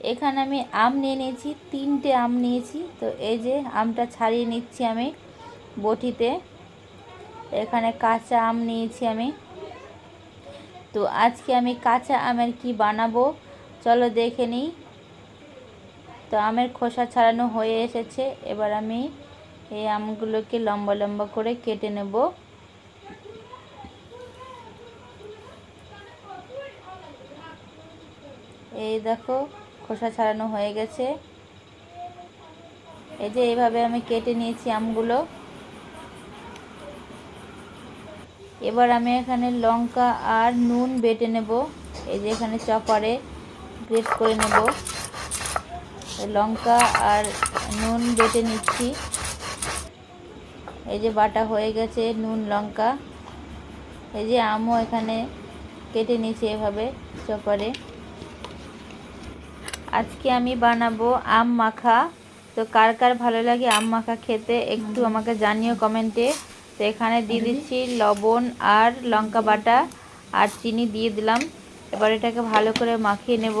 এখানে আমি আম নিয়ে নিয়েছি, তিনটে আম নিয়েছি। তো এই যে আমটা ছাড়িয়ে নিচ্ছি আমি বটিতে। এখানে কাঁচা আম নিয়েছি আমি। তো আজকে আমি কাঁচা আমের কি বানাবো, চলো দেখে নিই। তো আমের খোসা ছাড়ানো হয়ে এসেছে, এবার আমি এই আমগুলোকে লম্বা লম্বা করে কেটে নেব। এই দেখো খোসা ছাড়ানো হয়ে গেছে। এই যে এইভাবে আমি কেটে নিয়েছি আমগুলো। এবার আমি এখানে লঙ্কা আর নুন বেটে নেব। এই যে এখানে চপারে গ্রেট করে নেব। লঙ্কা আর নুন বেটে নিচ্ছি। এই যে বাটা হয়ে গেছে নুন, লঙ্কা। এই যে আমও এখানে কেটে নিয়েছি এভাবে চপারে। আজকে আমি বানাবো আম মাখা। তো কার কার ভালো লাগে আম মাখা খেতে একটু আমাকে জানিও কমেন্টে তো এখানে দিয়ে দিচ্ছি লবণ আর লঙ্কা বাটা আর চিনি দিয়ে দিলাম। এবার এটাকে ভালো করে মাখিয়ে নেব।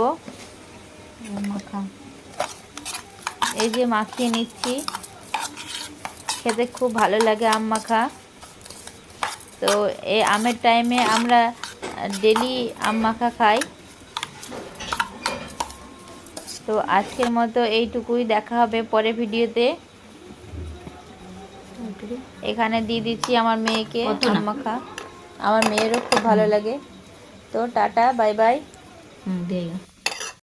মাখা। এই যে মাখিয়ে নিচ্ছি। খেতে খুব ভালো লাগে আম মাখা। তো এই আমের টাইমে আমরা ডেলি আম মাখা খাই। তো আজকের মতো এইটুকুই দেখা হবে পরে ভিডিওতে। এখানে দিয়ে দিচ্ছি আমার মেয়েকে মাখা আমার মেয়েরও খুব ভালো লাগে। তো টাটা বাই বাই। হুম দিয়ে